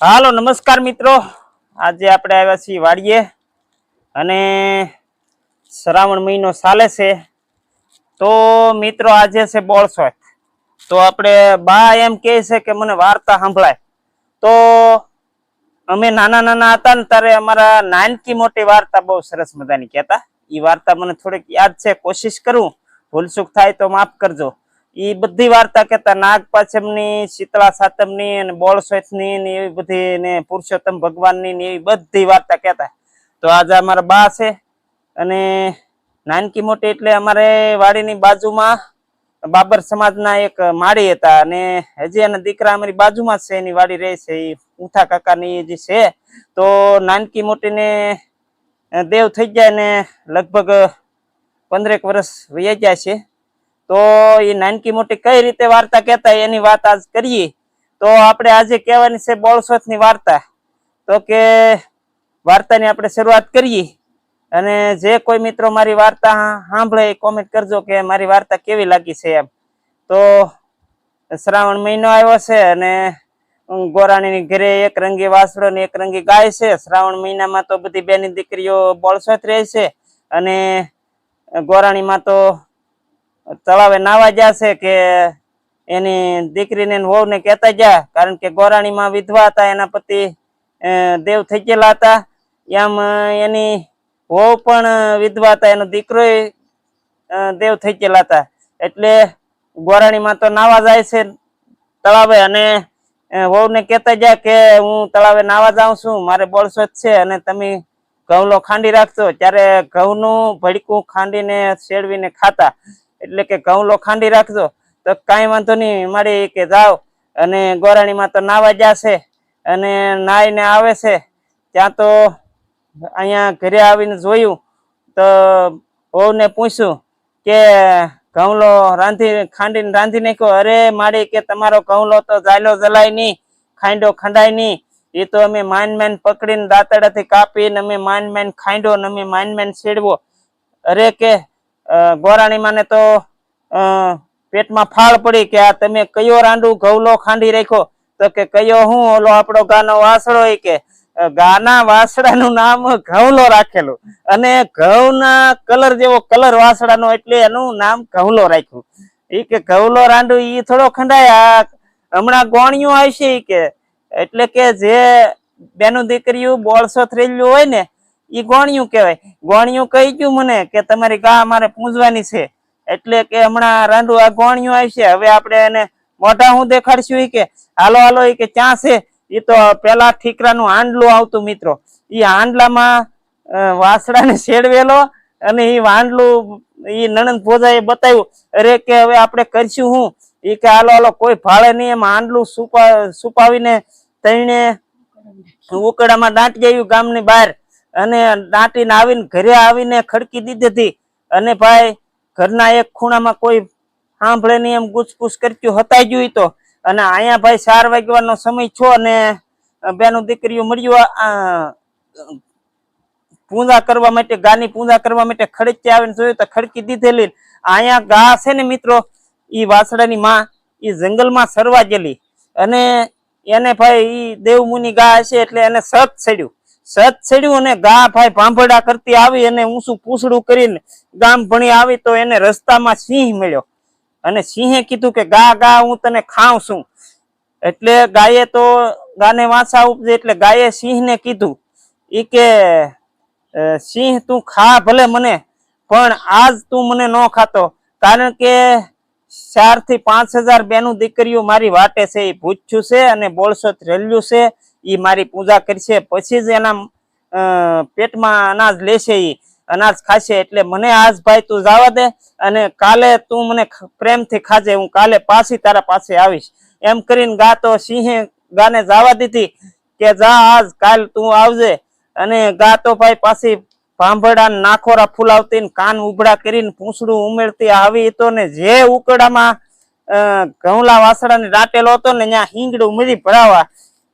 હાલો, નમસ્કાર મિત્રો. આજે આપણે આવ્યા છીએ વાડીએ અને શ્રાવણ મહિનો ચાલે છે. તો મિત્રો, આજે છે બોળસોય તો આપણે બા એમ કહે છે કે મને વાર્તા સંભળાય. તો અમે નાના નાના હતા ને ત્યારે અમારા નાનકી મોટી વાર્તા બહુ સરસ મજાની કહેતા. એ વાર્તા મને થોડીક યાદ છે, કોશિશ કરું. ભૂલચૂક થાય તો માફ કરજો. એ બધી વાર્તા કહેતા, નાગ પાછમની, શીતળા સાતમની અને બોળસોથની ને એવી બધી ને પુરુષોત્તમ ભગવાનની ને એવી બધી વાર્તા કહેતા. તો આજે અમારા બા છે અને નાનકી મોટી એટલે અમારે વાડીની બાજુમાં બાબર સમાજના એક માળી હતા અને હજી એના દીકરા અમારી બાજુમાં છે, એની વાડી રહે છે એ ઉઠા કાકાની જે છે. તો નાનકી મોટીને દેવ થઈ જાય ને લગભગ પંદરેક વર્ષ વૈયા જાય છે. તો એ નાનકી મોટી કઈ રીતે વાર્તા કહેતા એની વાત આજ કરીએ. તો આપણે આજે કહેવાની છે બોળસોથની વાર્તા. તો કે વાર્તાની આપણે શરૂઆત કરીએ. અને જે કોઈ મિત્રો મારી વાર્તા સાંભળે એ કોમેન્ટ કરજો કે મારી વાર્તા કેવી લાગી છે એમ. તો શ્રાવણ મહિનો આવ્યો છે અને ગોરાણીની ઘરે એક રંગી વાસડો ને એક રંગી ગાય છે. શ્રાવણ મહિનામાં તો બધી બેની દીકરીઓ બોળસોથ રહે છે. અને ગોરાણીમાં તો તળાવે નાવા જશે કે એની દીકરીને વહુને કહેતા જા. કારણ કે ગોરાણીમાં વિધવા હતા, એના પતિ દેવ થઈ ગયેલા હતા. એમ એની વહુ પણ વિધવા હતા, એનો દીકરો દેવ થઈ ગયેલા હતા. એટલે ગોરાણીમાં તો નાવા જાય છે તળાવે અને વહુને કહેતા જા કે હું તળાવે નાવા જાઉં છું, મારે બોળસો છે અને તમે ઘઉંલો ખાંડી રાખજો. ત્યારે ઘઉંનું ભડકું ખાંડીને શેડવીને ખાતા એટલે કે ઘઉંલો ખાંડી રાખજો. તો કાંઈ વાંધો નહીં, મારી કે જાઓ. અને ગોરાણીમાં તો નાવા જશે અને નાઈને આવે છે. ત્યાં તો અહીંયા ઘરે આવીને જોયું. તો વહુને પૂછ્યું કે ઘઉંલો રાંધી, ખાંડીને રાંધી નાખ્યો. અરે મારી કે તમારો ઘઉંલો તો જાયલો જલાય નહીં, ખાંડો ખંડાય નહીં. એ તો અમે માન માન પકડીને દાંતડાથી કાપીને અમે માન માન ખાંડો ને અમે માન માન છેડવો અરે કે અ, ગોરાણીમાં તો પેટમાં ફાળ પડી કે આ તમે કયો રાંડું ઘઉલો ખાંડી રાખ્યો? તો કે કયો હું? ઓલો આપણો ગાનો વાસળો કે ગાના વાસડાનું નામ ઘઉલો રાખેલું. અને ઘઉંના કલર જેવો કલર વાસડાનો એટલે એનું નામ ઘઉલો રાખ્યું. એ કે ઘઉલો રાંડુ એ થોડો ખંડાય. હમણાં ગોણિયું આવશે કે એટલે કે જે બેનું દીકરીયું બોળસો થયેલું હોય ને ઈ ગોણિયું કહેવાય. ગોણિયું કહી ગયું મને કે તમારી ગા મારે પૂંજવાની છે. એટલે કે હમણાં રાંડુ આ ગોણિયું આવશે હવે આપણે એને મોઢા હું દેખાડશું કે, હાલો હાલો એ કે ક્યાં છે? એ તો પેલા ઠીકરાનું હાંડલું આવતું મિત્રો. એ હાંડલામાં વાસડાને શેડવેલો અને એ હાંડલું એ નણંદ ભોજાએ બતાવ્યું, અરે, કે હવે આપણે કરશું હું? એ કે, હાલો હાલો, કોઈ ભાળે નહીં. એમ હાંડલું સુપા, સુપાવીને તઈને ઉકડામાં દાંટી આવ્યું ગામની બહાર. અને દાંટીને આવીને ઘરે આવીને ખડકી દીધી. હતી અને ભાઈ, ઘરના એક ખૂણામાં કોઈ સાંભળે નહીં એમ ગુસપુસ કરતું હતાઈ ગયું તો. અને અહીંયા ભાઈ ચાર વાગ્યાનો સમય છો અને બેનું દીકરીઓ મળ્યું પૂજા કરવા માટે, ગાની પૂજા કરવા માટે ખડકી આવીને જોયું તો ખડકી દીધેલી. અહીંયા ગા છે ને મિત્રો, ઈ વાસડાની માં એ જંગલમાં સરવા ગયેલી. અને એને ભાઈ ઈ દેવમુનિ ગા હશે એટલે એને સત ચડ્યું સત છેડ્યું અને ગા ભાઈ ભાંભડા કરતી આવી અને ઊંચું પૂછડું કરીને ગામ ભણી આવી તો એને રસ્તામાં સિંહ મળ્યો. અને સિંહે કીધું કે, ગા ગા, હું તને ખાઉં છું. એટલે ગાયે તો ગાને વાંસા ઉપજે, એટલે ગાયે સિંહને કીધું. ઈ કે સિંહ, તું ખા ભલે મને, પણ આજ તું મને ન ખાતો, કારણ કે ચારથી પાંચ હજાર બેનું દીકરીઓ મારી વાટે છે એ ભૂચ્યું છે અને બોળસોત રેલ્યું છે એ મારી પૂજા કરશે. પછી જ એના પેટમાં અનાજ લેશે ઈ. અનાજ ખાશે એટલે મને આજ ભાઈ તું જવા દે અને કાલે તું મને પ્રેમથી ખાજે. હું કાલે પાછી તારા પાસે આવીશ. એમ કરીને ગા તો સિંહે ગાને જવા દીધી કે જા આજ, કાલ તું આવજે. અને ગા તો ભાઈ પાછી ભાંભડા નાખોરા ફૂલાવતી કાન ઉભડા કરીને પૂંછડું ઉમેરતી આવી તો ને જે ઉકડામાં ઘઉંલા વાસડાને રાટેલો હતો ને ત્યાં હિંગડું ઉમેરી ભરાવા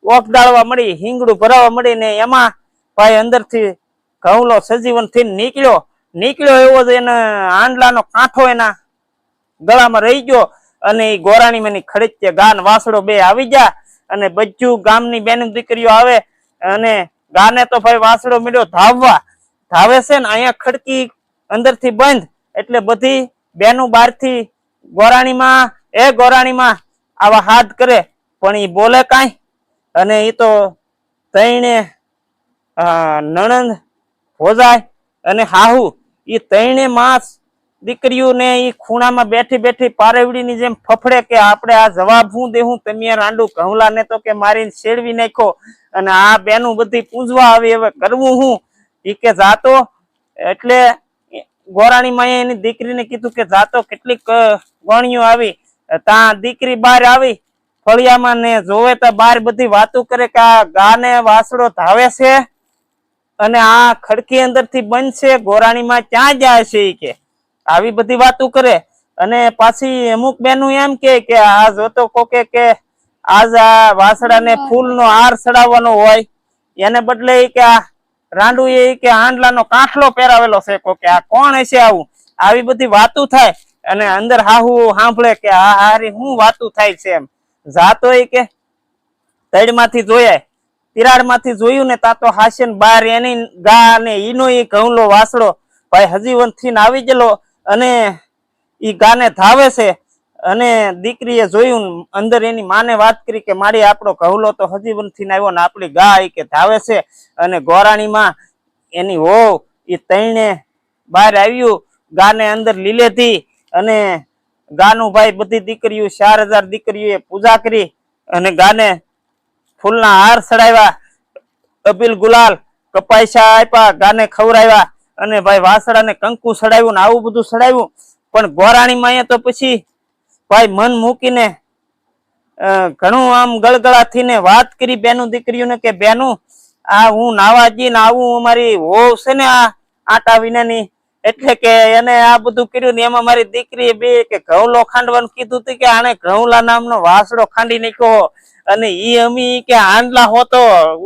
ઓગદાળવા મળી, હિંગડું ભરાવા મળી ને એમાં ભાઈ અંદરથી ઘઉંલો સજીવનથી નીકળ્યો. નીકળ્યો એવો જ એને આંડલાનો કાંઠો એના ગળામાં રહી ગયો અને એ ગોરાણી માં ખડે ગાન વાસડો બે આવી ગયા અને બધું ગામની બેન દીકરીઓ આવે અને ગાને તો ભાઈ વાસડો મળ્યો ધાવવા. ધાવે છે ને અહીંયા ખડકી અંદરથી બંધ એટલે બધી બેનું બહારથી ગોરાણીમાં, એ ગોરાણીમાં આવા હાથ કરે, પણ એ બોલે કાંઈ? અને એ તો તૈણે નણંદ ભોજાય અને હાહુ. એ તૈણે માસ દીકરીઓને એ ખૂણામાં બેઠી બેઠી પારેવડીની જેમ ફફડે કે આપણે આ જવાબ હું દેવું તમે રાંડુ કહુલાને તો કે મારીને શેડવી નાખો અને આ બેનું બધી પૂજવા આવી હવે કરવું હું? એ કે જાતો. એટલે ગોરાણી માએ એની દીકરીને કીધું કે જાતો કેટલીક ગોણીઓ આવી. ત્યાં દીકરી બહાર આવી. ફળિયામાં ને જોવે તો બાર બધી વાતો કરે કે આ ગાને વાસડો ધાવે છે અને આ ખડકી અંદરથી બંધ છે ગોરાણીમાં ક્યાં જાય છે કે? આવી બધી વાતો કરે. અને પાછી અમુક બેનું એમ કે આ જોતો કોકે કે આજ આ વાસડાને ફૂલનો હાર ચડાવવાનો હોય. એને બદલે કે આ રાંડુ એ કે હાંડલાનો કાંઠલો પહેરાવેલો છે કોકે. આ કોણ હશે આવું? આવી બધી વાતો થાય. અને અંદર હાહુ સાંભળે કે આ હારી શું વાતું થાય છે એમ. જાતો એ કે તળમાંથી જોયા તિરાડમાંથી જોયું ને તા તો હાસ્યન બાર એની ગા ને ઈનો ઈ ઘઉંલો વાસડો ભાઈ હજીવનથી આવી ગયેલો અને ઈ ગાને ધાવે છે અને દીકરીએ જોયું અંદર એની માને વાત કરી કે મારી આપણો ઘઉલો તો હજીવનથી આવ્યો ને આપણી ગા એ કે ધાવે છે અને ગોરાણીમાં એની હો એ તૈણે બહાર આવ્યું, ગાને અંદર લીલેથી અને ગાનું ભાઈ બધી દીકરીઓ, ચાર હજાર દીકરીઓએ પૂજા કરી અને ગાને ફૂલના હાર ચડાવ્યા. અબીલ ગુલાલ, કપાયસા આપ્યા ગાને ખવડાવ્યા અને ભાઈ વાસડાને કંકુ ચડાવ્યું ને આવું બધું ચડાવ્યું. પણ ગોરાણીમાં અહીંયા તો પછી ભાઈ મન મૂકીને ઘણું આમ ગળગળાથી ને વાત કરી બેનું દીકરીઓને કે, બેનું, આ હું નાવાજી ને આવું અમારી હોવ છે ને આ આટા વિનાની એટલે કે એને આ બધું કર્યું ને એમાં મારી દીકરીએ બે કે ઘઉલો ખાંડવાનું કીધું હતું કે આને ઘઉલા નામનો વાસડો ખાંડી નીકળો અને ઈ અમી કે આંડલા હોતો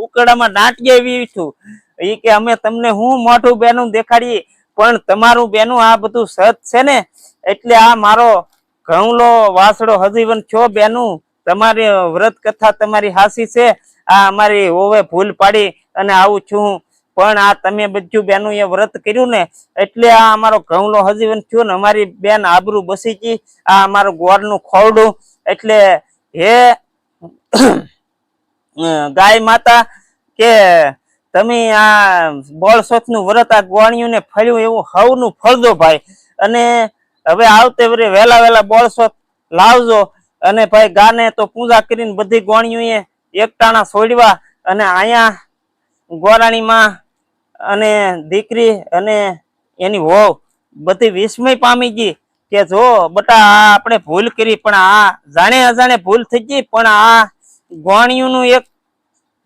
ઉકડામાં એવી છું. ઈ કે અમે તમને હું મોઢું બેનું દેખાડીએ, પણ તમારું બેનું આ બધું સત છે ને, એટલે આ મારો ઘઉલો વાસડો હજીવન છો બેનું, તમારી વ્રત કથા તમારી હાસી છે, આ અમારી હોવે ભૂલ પાડી અને આવું છું પણ આ તમે બધું બેનું એ વ્રત કર્યું ને, એટલે આ અમારો ઘઉંનો હજીવન થયો ને, અમારી બેન આબરૂ બસી ગઈ, આ અમારું ગોળનું ખોરડું, એટલે હે ગાય માતા કે તમે આ બળસોથનું વ્રત આ ગોણિયું ને ફળ્યું એવું હવનું ફળદો ભાઈ. અને હવે આવતે વરે વહેલા વહેલા બળસોથ લાવજો. અને ભાઈ ગાને તો પૂજા કરીને બધી ગોણિયું એકટાણા છોડવા અને અહીંયા ગોરાણીમાં અને દીકરી અને એની વહુ બધી વિસ્મય પામી ગઈ કે જો બટા આ આપણે ભૂલ કરી, પણ આ જાણે અજાણે ભૂલ થઈ ગઈ, પણ આ ગોણિયુંનું એક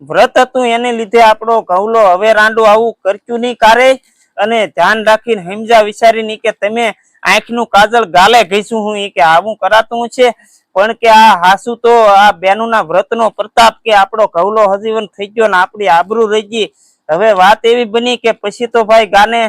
વ્રત હતું, એને લીધે આપણો ઘઉલો હવે રાંડું આવું કરચું નહીં કારે. અને ધ્યાન રાખીને હિમજા વિચારીને કે તમે આંખનું કાજલ ગાલે ઘીસું હું કે આવું કરાતું છે. પણ કે આ હાસુ તો આ બેનુના વ્રતનો પ્રતાપ કે આપણો ઘઉલો હજીવન થઈ ગયો ને આપણી આબરૂ રહી ગઈ. હવે વાત એવી બની કે પછી તો ભાઈ ગાને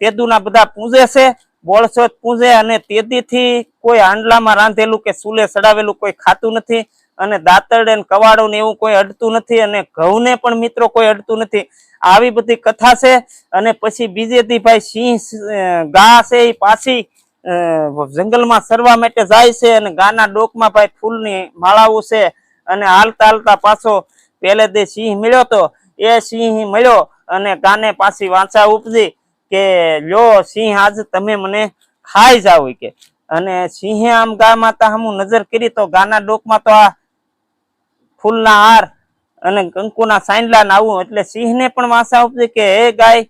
તેદુના બધા પૂજે છે, બોળસોદ પૂજે અને તેદીથી કોઈ હાંડલામાં રાંધેલું કે ચૂલે સડાવેલું કોઈ ખાતું નથી અને દાંતરડે કવાડો ને એવું કોઈ અડતું નથી અને ઘઉંને પણ મિત્રો કોઈ અડતું નથી. આવી બધી કથા છે અને પછી બીજેથી ભાઈ સિંહ ગા છે એ પાછી જંગલમાં સરવા માટે જાય છે અને ગાના ડોકમાં ભાઈ ફૂલની માળાઓ છે અને હાલતા હાલતા પાછો પહેલે તે સિંહ મળ્યો તો એ સિંહ મળ્યો અને ગાને પાછી વાંચા ઉપજી કે, લ્યો સિંહ, આજ તમે મને ખાઈ જાવ કે. અને સિંહે આમ ગા માતા હમું નજર કરી તો ગાના ડોકમાં તો આ ફૂલના હાર અને કંકુના સાંડલા ને આવું, એટલે સિંહને પણ વાંસા ઉપજે કે, હે ગાય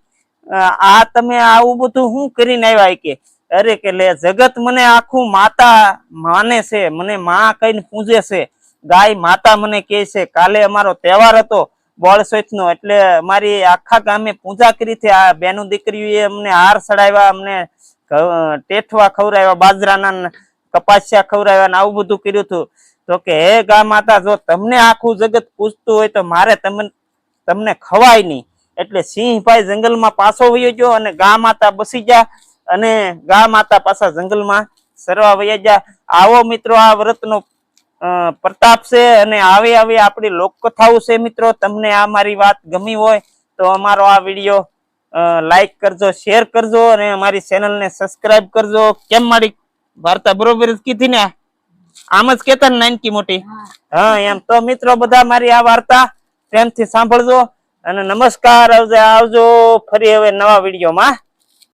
આ તમે આવું બધું હું કરીને આવ્યા કે? અરે કે, લે, જગત મને આખું માતા માને છે, મને માં કહીને પૂજે છે. ગાય માતા મને કહે છે, કાલે અમારો તહેવાર હતો બોળસોઈત નો એટલે મારી આખા ગામે પૂજા કરી હતી. આ બેનું દીકરીઓએ અમને હાર ચડાવ્યા અમને ટેઠવા ખવડાવ્યા, બાજરાના કપાસિયા ખવડાવ્યા ને આવું બધું કર્યું હતું. તો કે, હે ગા માતા, જો તમને આખું જગત પૂછતું હોય તો મારે તમને તમને ખવાય નહીં. એટલે સિંહભાઈ જંગલમાં પાછો વયો ગયો અને ગા માતા બસી જા અને ગા માતા પાછા જંગલમાં સરવા વયા જા આવો મિત્રો, આ વ્રતનો પ્રતાપ છે અને આવી આવી આપણી લોકકથાઓ છે મિત્રો. તમને આ મારી વાત ગમી હોય તો અમારો આ વીડિયો લાઈક કરજો શેર કરજો અને અમારી ચેનલને સબસ્ક્રાઇબ કરજો. કેમ મારી વાર્તા બરોબર જ કીધી ને? આમ જ કેતા ને નાનકી મોટી? હા એમ. તો મિત્રો બધા મારી આ વાર્તા પ્રેમથી સાંભળજો અને નમસ્કાર. આવજે આવજો. ફરી હવે નવા વિડીયોમાં.